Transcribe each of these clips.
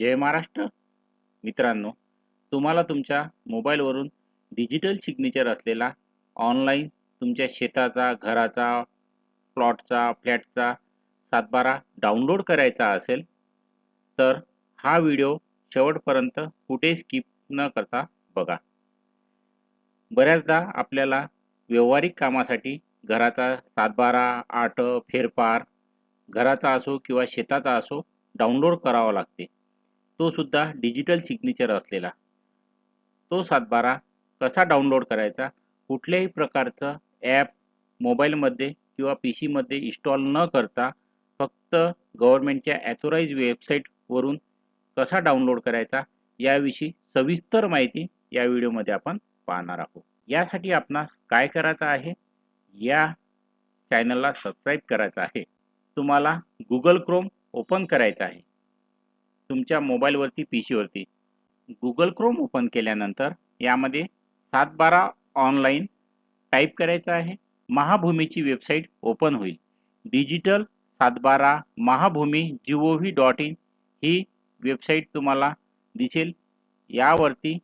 जय महाराष्ट्र. मित्रांनो तुम्हाला तुमच्या मोबाईलवरून डिजिटल सिग्नेचर असलेला ऑनलाईन तुमच्या शेताचा घराचा प्लॉटचा फ्लॅटचा सातबारा डाउनलोड करायचा असेल तर हा व्हिडिओ शेवटपर्यंत कुठे स्किप न करता बघा. बऱ्याचदा आपल्याला व्यावहारिक कामासाठी घराचा सातबारा आठ फेरफार घराचा असो किंवा शेताचा असो डाउनलोड करावा लागते. तो सुद्धा डिजिटल सिग्नेचर असलेला. तो सातबारा कसा डाउनलोड करायचा? कुठल्याही प्रकारचं ॲप मोबाईलमध्ये किंवा पी सीमध्ये इन्स्टॉल न करता फक्त गव्हर्मेंटच्या ॲथोराईज वेबसाईटवरून कसा डाउनलोड करायचा? याविषयी सविस्तर माहिती या व्हिडिओमध्ये आपण पाहणार आहोत. यासाठी आपणास काय करायचं आहे? या चॅनलला सबस्क्राईब करायचं आहे. तुम्हाला गुगल क्रोम ओपन करायचं आहे. तुमच्या मोबाईलवरती पी सीवरती गुगल क्रोम ओपन केल्यानंतर यामध्ये सात बारा ऑनलाईन टाईप करायचं आहे. महाभूमीची वेबसाईट ओपन होईल. डिजिटल सातबारा Mahabhumi G O V dot in he website तुम्हाला दिसेल. यावरती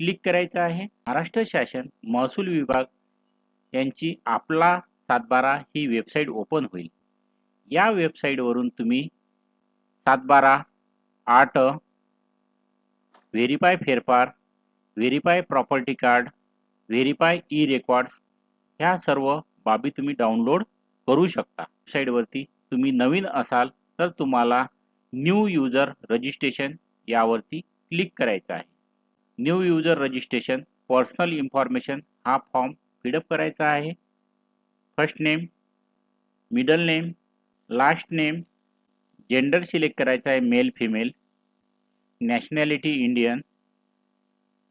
क्लिक करायचं आहे. महाराष्ट्र शासन महसूल विभाग यांची आपला सातबारा ही वेबसाईट ओपन होईल. या वेबसाईटवरून तुम्ही सातबारा आठ व्हेरीफाय फेरफार verify property card verify e records ह्या सर्व बाबी तुम्ही डाउनलोड करू शकता. वेबसाईटवरती तुम्ही नवीन असाल तर तुम्हाला न्यू युजर रजिस्ट्रेशन यावरती क्लिक करायचं आहे. New user registration personal information हा फॉर्म फिडअप करायचा आहे. First name middle name last name gender select करायचा आहे male female nationality Indian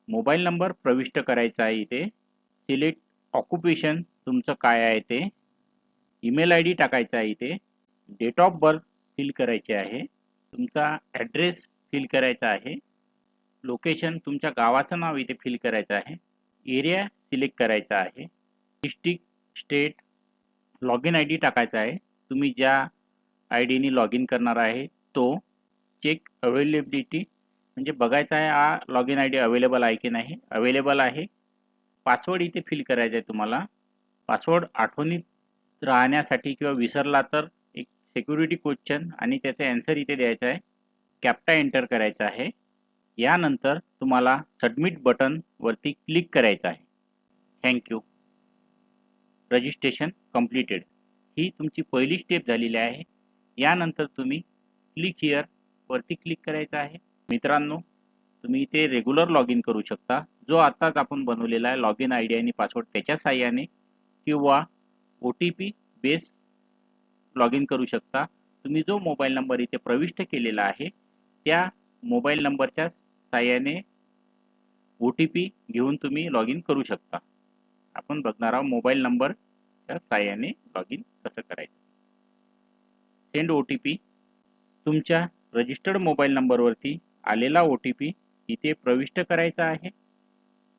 mobile number प्रविष्ट करायचा आहे इथे. सिलेक्ट ऑक्युपेशन तुमचं काय आहे ते. ईमेल आय डी टाकायचा आहे इथे. डेट ऑफ बर्थ फिल करायचे आहे. तुमचा ॲड्रेस फिल करायचा आहे. लोकेशन तुमच्या गावाचं नाव इथे फिल करायचं आहे. एरिया सिलेक्ट करायचा आहे. District state log in I D टाकायचा आहे. तुम्ही ज्या आय डीनी लॉग इन करणार आहे. तो चेक अवेलेबिलिटी म्हणजे बघायचा आहे हा log in I D available आहे की नाही? अवेलेबल आहे. पासवर्ड इथे फिल करायचा आहे तुम्हाला. पासवर्ड आठवणीत राहण्यासाठी किंवा विसरला तर एक सिक्युरिटी क्वेश्चन आणि त्याचा ॲन्सर इथे द्यायचा आहे. कॅप्टा एंटर करायचा आहे. यानंतर तुम्हाला सबमिट बटनवरती क्लिक करायचं आहे. थँक्यू रजिस्ट्रेशन कम्प्लिटेड ही तुमची पहिली स्टेप झालेली आहे. यानंतर तुम्ही क्लिक हिअर वरती क्लिक करायचं आहे. मित्रांनो तुम्ही इथे रेग्युलर लॉग इन करू शकता. जो आत्ताच आपण बनवलेला आहे लॉग इन आय डी आणि पासवर्ड त्याच्या साह्याने किंवा O T P base log in करू शकता. तुम्ही जो मोबाईल नंबर इथे प्रविष्ट केलेला आहे त्या मोबाईल नंबरच्या साह्याने ओ टी पी घेऊन तुम्ही लॉग इन करू शकता. आपण बघणार आहोत मोबाईल नंबरच्या साह्याने लॉग इन कसं करायचं. सेंड ओ टी पी तुमच्या रजिस्टर्ड मोबाईल नंबरवरती आलेला ओ टी पी इथे प्रविष्ट करायचा आहे.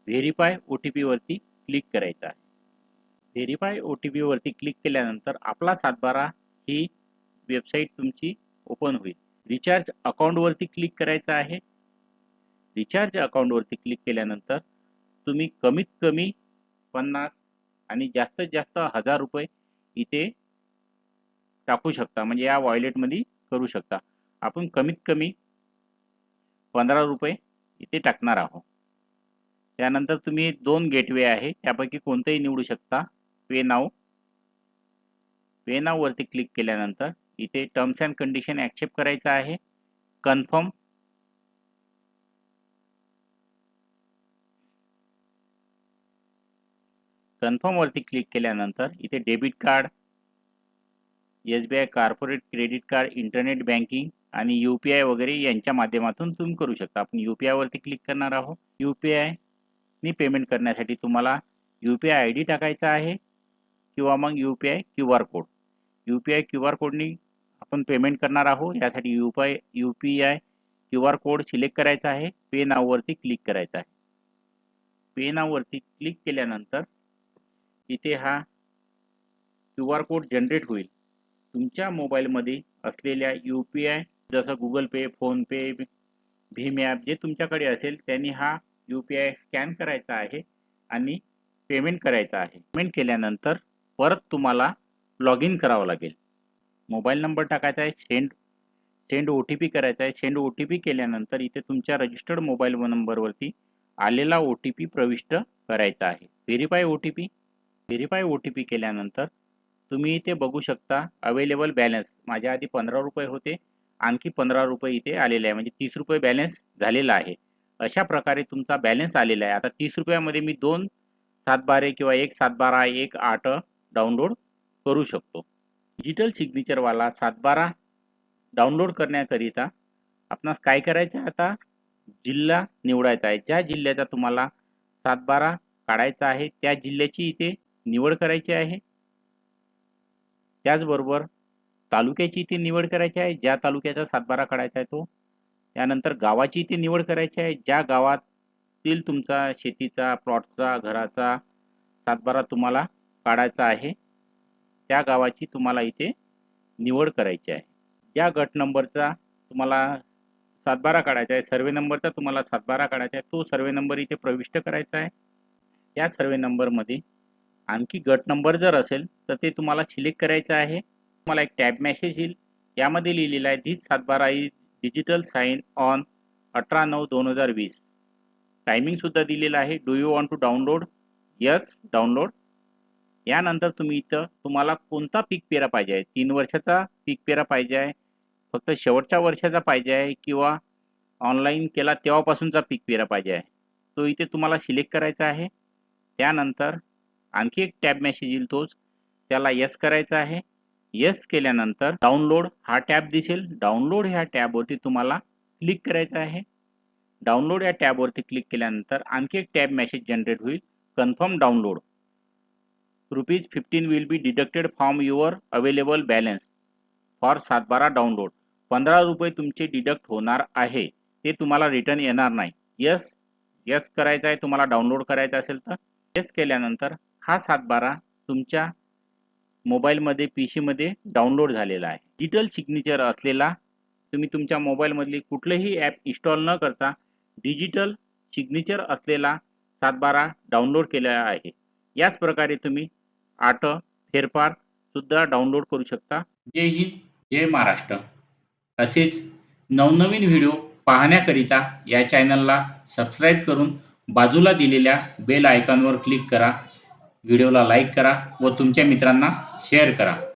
व्हेरीफाय ओ टी पीवरती क्लिक करायचा आहे. व्हेरीफाय ओ टी पीवरती क्लिक केल्यानंतर आपला सातबारा ही वेबसाईट तुमची ओपन होईल. रिचार्ज अकाउंटवरती क्लिक करायचं आहे. रिचार्ज अकाउंटवरती क्लिक केल्यानंतर तुम्ही कमीत कमी पन्नास आणि जास्तीत जास्त हजार रुपये इथे टाकू शकता. म्हणजे या वॉयलेटमध्ये करू शकता. आपण कमीत कमी पंधरा रुपये इथे टाकणार आहोत. त्यानंतर तुम्ही दोन गेटवे आहे. त्यापैकी कोणतंही निवडू शकता. पे नाव पे नाववरती क्लिक केल्यानंतर इथे टर्म्स अँड कंडिशन ॲक्सेप्ट करायचं आहे. कन्फर्म कन्फर्मवरती क्लिक केल्यानंतर इथे debit card S B I corporate credit card internet banking आणि यू पी आय वगैरे यांच्या माध्यमातून तुम्ही करू शकता. आपण यू पी आयवरती क्लिक करणार आहोत. यू पी आयनी पेमेंट करण्यासाठी तुम्हाला U P I I D टाकायचा आहे किंवा मग U P I Q R code. U P I Q R कोडनी आपण पेमेंट करणार आहोत. यासाठी U P I U P I Q R code select करायचा आहे. पे नाववरती क्लिक करायचा आहे. पे नाववरती क्लिक केल्यानंतर इथे हा क्यू आर कोड जनरेट होईल. तुमच्या मोबाईलमध्ये असलेल्या यू पी आय जसं गुगल पे फोनपे भीम ॲप जे तुमच्याकडे असेल त्यांनी हा यू पी आय स्कॅन करायचा आहे आणि पेमेंट करायचा आहे. पेमेंट केल्यानंतर परत तुम्हाला लॉग इन करावं लागेल. मोबाईल नंबर टाकायचा आहे send send O T P करायचा आहे. सेंड ओ टी पी केल्यानंतर इथे तुमच्या रजिस्टर्ड मोबाईल नंबरवरती आलेला ओ टी पी प्रविष्ट करायचा आहे. Verify O T P verify O T P केल्यानंतर तुम्ही इथे बघू शकता अवेलेबल बॅलन्स माझ्या आधी पंधरा रुपये होते आणखी पंधरा रुपये इथे आलेले आहे. म्हणजे तीस रुपये बॅलन्स झालेला आहे. अशा प्रकारे तुमचा बॅलन्स आलेला आहे. आता तीस रुपयामध्ये मी दोन सातबारे किंवा एक सातबारा एक आठ डाउनलोड करू शकतो. डिजिटल सिग्नेचरवाला सातबारा डाउनलोड करण्याकरिता आपणास काय करायचं आहे आता? जिल्हा निवडायचा आहे. ज्या जिल्ह्याचा तुम्हाला सातबारा काढायचा आहे त्या जिल्ह्याची इथे निवड करायची आहे. त्याचबरोबर तालुक्याची इथे निवड करायची आहे ज्या तालुक्याचा सातबारा काढायचा आहे तो. त्यानंतर गावाची इथे निवड करायची आहे ज्या गावातील तुमचा शेतीचा प्लॉटचा घराचा सातबारा तुम्हाला काढायचा आहे त्या गावाची तुम्हाला इथे निवड करायची आहे. ज्या गट नंबरचा तुम्हाला सातबारा काढायचा आहे सर्वे नंबरचा तुम्हाला सातबारा काढायचा आहे तो सर्वे नंबर इथे प्रविष्ट करायचा आहे. या सर्वे नंबरमध्ये आणखी गट नंबर जर असेल तर ते तुम्हाला सिलेक्ट करायचं आहे. तुम्हाला एक टॅब मेसेज येईल. यामध्ये लिहिलेलं आहे धीस सातबारा इज डिजिटल साईन ऑन अठरा नऊ दोन हजार वीस. टायमिंगसुद्धा दिलेलं आहे. Do you want to download? Yes download. यानंतर तुम्ही इथं तुम्हाला कोणता पीक पेरा पाहिजे आहे? तीन वर्षाचा पीक पेरा पाहिजे आहे फक्त शेवटच्या वर्षाचा पाहिजे आहे किंवा ऑनलाईन केला तेव्हापासूनचा पीक पेरा पाहिजे आहे? तो इथे तुम्हाला सिलेक्ट करायचा आहे. त्यानंतर आणखी एक टॅब मेसेज येईल तोच. त्याला यस करायचा आहे. यस केल्यानंतर डाउनलोड हा टॅब दिसेल. डाउनलोड ह्या टॅबवरती तुम्हाला क्लिक करायचं आहे. डाउनलोड या टॅबवरती क्लिक केल्यानंतर आणखी एक टॅब मेसेज जनरेट होईल. Confirm download rupees fifteen will be deducted from your available balance for satbara download पंधरा रुपये तुमचे डिडक्ट होणार आहे. ते तुम्हाला रिटर्न येणार नाही. यस यस करायचं आहे. तुम्हाला डाउनलोड करायचं असेल तर. यस केल्यानंतर हा सातबारा तुमच्या मोबाईलमध्ये पी सीमध्ये डाउनलोड झालेला आहे. डिजिटल सिग्नेचर असलेला तुम्ही तुमच्या मोबाईलमधली कुठलंही ॲप इन्स्टॉल न करता डिजिटल सिग्नेचर असलेला सातबारा डाउनलोड केलेला आहे. याच प्रकारे तुम्ही आट फेरफार सुद्धा डाउनलोड करू शकता. जय हिंद जय महाराष्ट्र. असेच नवनवीन व्हिडिओ पाहण्याकरिता या चॅनलला सबस्क्राईब करून बाजूला दिलेल्या बेल आयकॉनवर क्लिक करा. व्हिडिओला लाईक करा व तुमच्या मित्रांना शेअर करा.